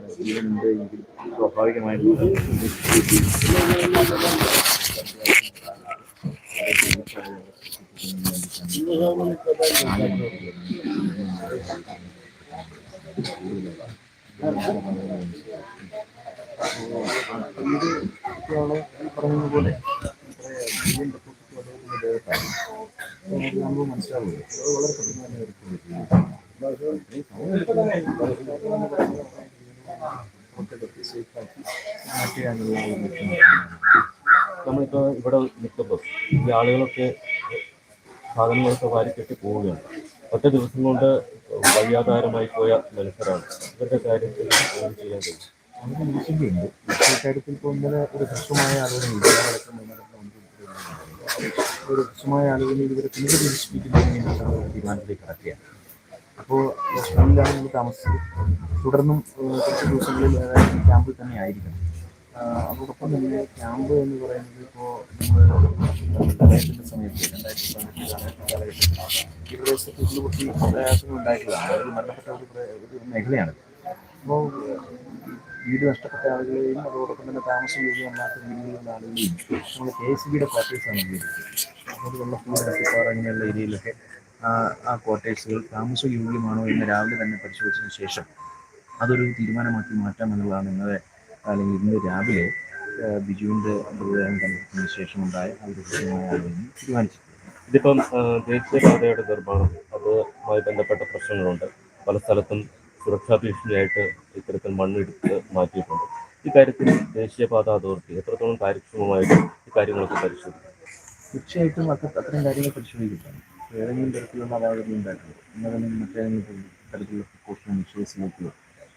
എന്താണ് ജീവനുണ്ട് എങ്കിൽ സ്വാഭാവികമായിട്ടും പറഞ്ഞതുപോലെ ജീവൻ നമ്മൾ മനസ്സിലാവുള്ളൂ അത് വളരെ പെട്ടെന്ന് തന്നെ നമ്മളിപ്പോൾ ഇവിടെ നിൽക്കുമ്പോൾ ഈ ആളുകളൊക്കെ സാധനങ്ങളൊക്കെ വാരിക്കെട്ടി പോവുകയാണ്. ഒറ്റ ദിവസം കൊണ്ട് വയ്യാതാരമായി പോയ മനുഷ്യരാണ്. ഇവരുടെ കാര്യത്തിൽ ചെയ്യാൻ കഴിയും നമുക്ക് നിരീക്ഷിക്കുന്നുണ്ട് ഇപ്പോൾ ഇന്നലെ ഒരു ഒരു ഹ്രസ്വമായ ആലോചന ഇവരെ പുനരുദ്ധരിപ്പിക്കുന്നതിന് വേണ്ടിയിട്ടുള്ള ഒരു തീരുമാനത്തിലേക്ക് കടക്കുകയാണ്. അപ്പോൾ ഹോസ്റ്റലിലാണ് നമ്മൾ താമസിച്ചത് തുടർന്നും കുറച്ച് ദിവസങ്ങളിൽ ക്യാമ്പിൽ തന്നെ ആയിരിക്കണം. അതോടൊപ്പം തന്നെ ക്യാമ്പ് എന്ന് പറയുന്നത് ഇപ്പോൾ നമ്മൾ പ്രളയത്തിന്റെ സമയത്ത് രണ്ടായിരത്തി പതിനെട്ട് കാലഘട്ടത്തിൽ ഈ പ്രദേശത്ത് കുറച്ച് പ്രയാസങ്ങൾ ഉണ്ടായിട്ടുള്ളതാണ്. ഒരു മരണപ്പെട്ട ഒരു ഒരു മേഖലയാണ്. അപ്പോൾ വീട് നഷ്ടപ്പെട്ട ആളുകളെയും അതോടൊപ്പം തന്നെ താമസം താമസയോഗ്യമല്ലാത്ത വീടുകളിലുള്ള ആളുകളെയും നമ്മൾ കെ എസ് ബിയുടെ ക്വാർട്ടേഴ്സാണ് ഉപയോഗിക്കുന്നത്. അതുകൊണ്ടുള്ള കത്തിപ്പാറ അങ്ങനെയുള്ള ഏരിയയിലൊക്കെ ആ ആ താമസ യോഗ്യമാണോ എന്ന് രാവിലെ തന്നെ പരിശോധിച്ചതിന് ശേഷം അതൊരു തീരുമാനമാക്കി മാറ്റാം എന്നുള്ളതാണ് ഇന്നലെ അല്ലെങ്കിൽ ഇന്ന് രാവിലെ ബിജുവിന്റെ മൃതദേഹം കണ്ടെത്തിയതിനു ശേഷം ഉണ്ടായ ഒരു ആലോചന തീരുമാനിച്ചത് ഇതിപ്പം ദേശീയ ദേശീയപാതയുടെ നിർമ്മാണം അതുമായി ബന്ധപ്പെട്ട പ്രശ്നങ്ങളുണ്ട്. പല സ്ഥലത്തും സുരക്ഷാ ഭീഷണിയായിട്ട് ഇത്തരത്തിൽ മണ്ണെടുത്ത് മാറ്റിയിട്ടുണ്ട്. ഇക്കാര്യത്തിൽ ദേശീയപാത അതോറിറ്റി എത്രത്തോളം കാര്യക്ഷമമായിട്ട് ഈ കാര്യങ്ങളൊക്കെ പരിശോധിക്കും? തീർച്ചയായിട്ടും അത്ര അത്തരം കാര്യങ്ങൾ പരിശോധിക്കണം ഏതെങ്കിലും തരത്തിലുള്ള അപകടങ്ങൾ ഉണ്ടായിട്ടുണ്ട്. ഇന്നലെ മറ്റേതെങ്കിലും തരത്തിലുള്ള പ്രിക്കോഷൻ മെഷേഴ്സിലേക്ക്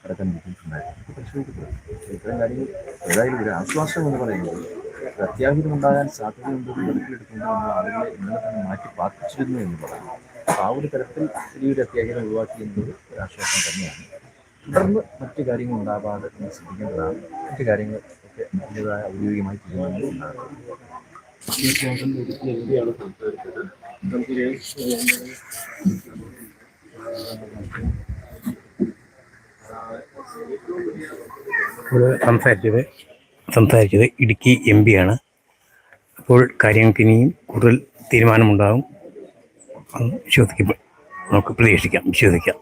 കടക്കാൻ ബുദ്ധിമുട്ടുണ്ടായിരുന്നു പരിശോധിക്കപ്പെടും. ഇത്തരം കാര്യങ്ങൾ ഏതായാലും ഒരു ആശ്വാസം എന്ന് പറയുന്നത് അത്യാഹിതം ഉണ്ടാകാൻ സാധ്യതയുണ്ടെന്ന് കണക്കിലെടുക്കുന്നത് നമ്മൾ ആളുകളെ ഇന്നലെ തന്നെ മാറ്റി പാർപ്പിച്ചിരുന്നു എന്ന് പറയുന്നു. അപ്പോൾ ആ ഒരു തരത്തിൽ ചെറിയൊരു അത്യാഹിതം ഒഴിവാക്കി എന്നത് ഒരു ആശ്വാസം തന്നെയാണ്. തുടർന്ന് മറ്റ് കാര്യങ്ങൾ ഉണ്ടാവാതെ നമ്മൾ ശ്രദ്ധിക്കേണ്ടതാണ്. മറ്റു കാര്യങ്ങൾ ഒക്കെ അതിന്റെതായ ഔദ്യോഗികമായി തീരുമാനങ്ങൾ ഉണ്ടാകും സംസാരിച്ചത് സംസാരിച്ചത് ഇടുക്കി എം ആണ്. അപ്പോൾ കാര്യങ്ങൾക്ക് ഇനിയും കൂടുതൽ തീരുമാനമുണ്ടാകും. അത് വിശ്വസിക്കും നമുക്ക് പ്രതീക്ഷിക്കാം വിശ്വസിക്കാം.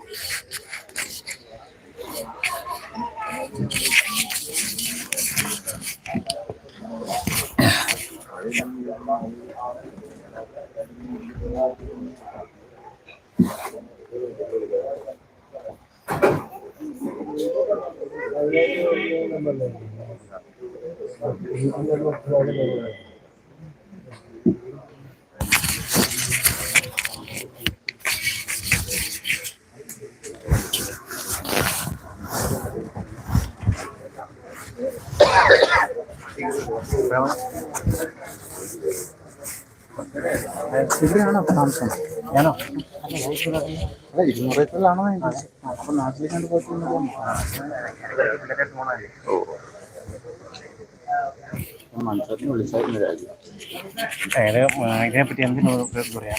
Well, ഇവിടെയാണോ താമസം? ഞാനോ? അല്ല ഇരുന്നൂറേക്കറിലാണോ അപ്പൊ നാട്ടിലേക്ക് കണ്ട് പോയിട്ട് മനസ്സിലാക്കി വിളിച്ചായിരുന്നു രാജ്യം അയാളെ ഇതിനെപ്പറ്റി എന്തിനു പറയാം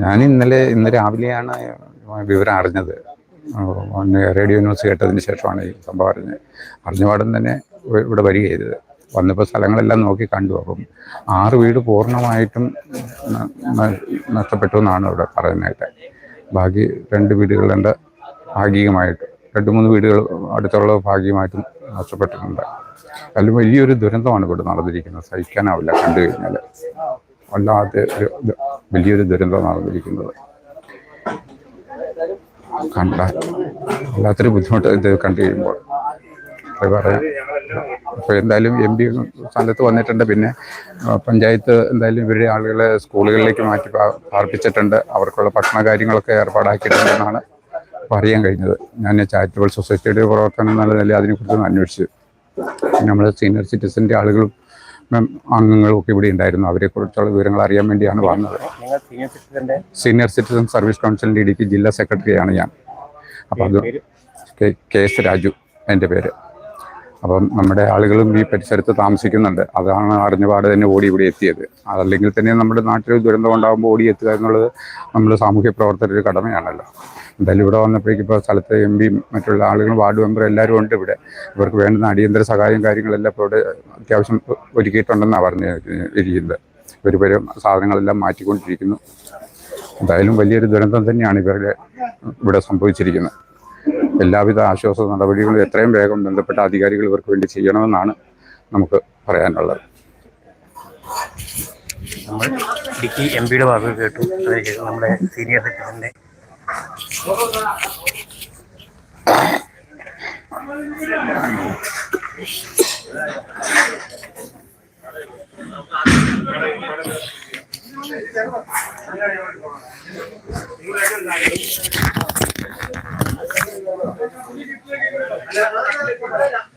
ഞാൻ ഇന്നലെ ഇന്ന് രാവിലെയാണ് വിവരം അറിഞ്ഞത്. റേഡിയോ ന്യൂസ് കേട്ടതിന് ശേഷമാണ് ഈ സംഭവം അറിഞ്ഞത്. അറിഞ്ഞപാടും തന്നെ ഇവിടെ വരിക ചെയ്തത്. വന്നപ്പോൾ സ്ഥലങ്ങളെല്ലാം നോക്കി കണ്ടു. അപ്പം ആറ് വീട് പൂർണമായിട്ടും നഷ്ടപ്പെട്ടു എന്നാണ് ഇവിടെ പറയുന്നത് ബാക്കി രണ്ട് വീടുകളുണ്ട് ഭാഗികമായിട്ട് രണ്ട് മൂന്ന് വീടുകൾ അടുത്തുള്ള ഭാഗികമായിട്ടും നഷ്ടപ്പെട്ടിട്ടുണ്ട്. അതിൽ വലിയൊരു ദുരന്തമാണ് ഇവിടെ നടന്നിരിക്കുന്നത്. സഹിക്കാനാവില്ല കണ്ടു കഴിഞ്ഞാൽ വല്ലാത്ത ഒരു വലിയൊരു ദുരന്തം നടന്നിരിക്കുന്നത്. കണ്ട വല്ലാത്തൊരു ബുദ്ധിമുട്ട് ഇത് കണ്ടു കഴിയുമ്പോൾ. പറയാം. അപ്പോൾ എന്തായാലും എം പി സ്ഥലത്ത് വന്നിട്ടുണ്ട്. പിന്നെ പഞ്ചായത്ത് എന്തായാലും ഇവരുടെ ആളുകളെ സ്കൂളുകളിലേക്ക് മാറ്റി പാർപ്പിച്ചിട്ടുണ്ട്. അവർക്കുള്ള ഭക്ഷണ കാര്യങ്ങളൊക്കെ ഏർപ്പാടാക്കിയിട്ടുണ്ടെന്നാണ് പറയാൻ കഴിഞ്ഞത്. ഞാൻ ചാരിറ്റബിൾ സൊസൈറ്റിയുടെ പ്രവർത്തനം എന്നുള്ള നിലയിൽ അതിനെക്കുറിച്ചൊന്ന് അന്വേഷിച്ചു. നമ്മൾ സീനിയർ സിറ്റിസന്റെ ആളുകളും അംഗങ്ങളും ഇവിടെ ഉണ്ടായിരുന്നു. അവരെക്കുറിച്ചുള്ള വിവരങ്ങൾ അറിയാൻ വേണ്ടിയാണ് വന്നത്. സീനിയർ സിറ്റിസൺ സർവീസ് കൗൺസിലിന്റെ ഇടുക്കി ജില്ലാ സെക്രട്ടറിയാണ് ഞാൻ. അപ്പോൾ അത് കെ എസ് രാജു എന്റെ പേര്. അപ്പം നമ്മുടെ ആളുകളും ഈ പരിസരത്ത് താമസിക്കുന്നുണ്ട്. അതാണ് അറിഞ്ഞപാട് തന്നെ ഓടി ഇവിടെ എത്തിയത്. അതല്ലെങ്കിൽ തന്നെ നമ്മുടെ നാട്ടിൽ ദുരന്തം ഉണ്ടാകുമ്പോൾ ഓടി എത്തുക എന്നുള്ളത് നമ്മൾ സാമൂഹ്യ പ്രവർത്തകരുടെ കടമയാണല്ലോ. എന്തായാലും ഇവിടെ വന്നപ്പോഴേക്കും ഇപ്പോൾ സ്ഥലത്തെ എം പിയും മറ്റുള്ള ആളുകളും വാർഡ് മെമ്പറും എല്ലാവരും ഉണ്ട് ഇവിടെ. ഇവർക്ക് വേണ്ടുന്ന അടിയന്തര സഹായം കാര്യങ്ങളെല്ലാം ഇപ്പോൾ ഇവിടെ അത്യാവശ്യം ഒരുക്കിയിട്ടുണ്ടെന്നാണ് പറഞ്ഞ് ഇരിക്കുന്നത്. പേരും സാധനങ്ങളെല്ലാം മാറ്റിക്കൊണ്ടിരിക്കുന്നു. എന്തായാലും വലിയൊരു ദുരന്തം തന്നെയാണ് ഇവരുടെ ഇവിടെ സംഭവിച്ചിരിക്കുന്നത്. എല്ലാവിധ ആശ്വാസ നടപടികളും എത്രയും വേഗം ബന്ധപ്പെട്ട അധികാരികൾ ഇവർക്ക് വേണ്ടി ചെയ്യണമെന്നാണ് നമുക്ക് പറയാനുള്ളത്. നമ്മൾ ഇടുക്കി എം പിയുടെ ഭാഗം കേട്ടു. നമ്മുടെ സീനിയർ സിറ്റിസന്റെ Gracias.